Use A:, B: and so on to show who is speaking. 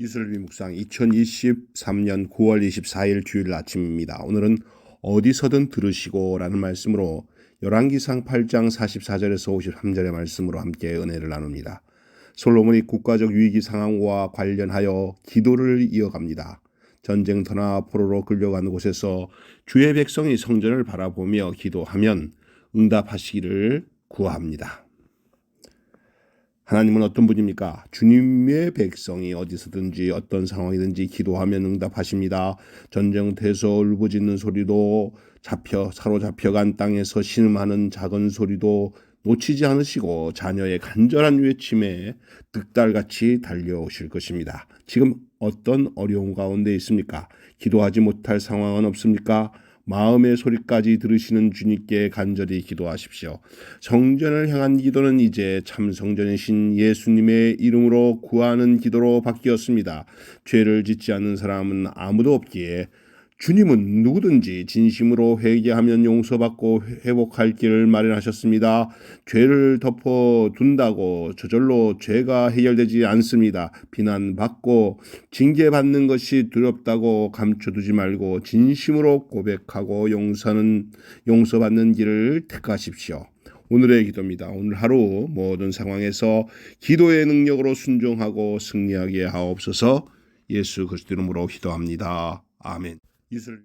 A: 이슬비 묵상 2023년 9월 24일 주일 아침입니다. 오늘은 어디서든 들으시고 라는 말씀으로 열왕기상 8장 44절에서 53절의 말씀으로 함께 은혜를 나눕니다. 솔로몬이 국가적 위기 상황과 관련하여 기도를 이어갑니다. 전쟁터나 포로로 끌려가는 곳에서 주의 백성이 성전을 바라보며 기도하면 응답하시기를 구합니다. 하나님은 어떤 분입니까? 주님의 백성이 어디서든지 어떤 상황이든지 기도하면 응답하십니다. 전쟁터에서 울부짖는 소리도 잡혀 사로잡혀간 땅에서 신음하는 작은 소리도 놓치지 않으시고 자녀의 간절한 외침에 득달같이 달려오실 것입니다. 지금 어떤 어려움 가운데 있습니까? 기도하지 못할 상황은 없습니까? 마음의 소리까지 들으시는 주님께 간절히 기도하십시오. 성전을 향한 기도는 이제 참 성전이신 예수님의 이름으로 구하는 기도로 바뀌었습니다. 죄를 짓지 않는 사람은 아무도 없기에 주님은 누구든지 진심으로 회개하면 용서받고 회복할 길을 마련하셨습니다. 죄를 덮어 둔다고 저절로 죄가 해결되지 않습니다. 비난받고 징계받는 것이 두렵다고 감춰두지 말고 진심으로 고백하고 용서는 용서받는 길을 택하십시오. 오늘의 기도입니다. 오늘 하루 모든 상황에서 기도의 능력으로 순종하고 승리하게 하옵소서. 예수 그리스도 이름으로 기도합니다. 아멘. 이슬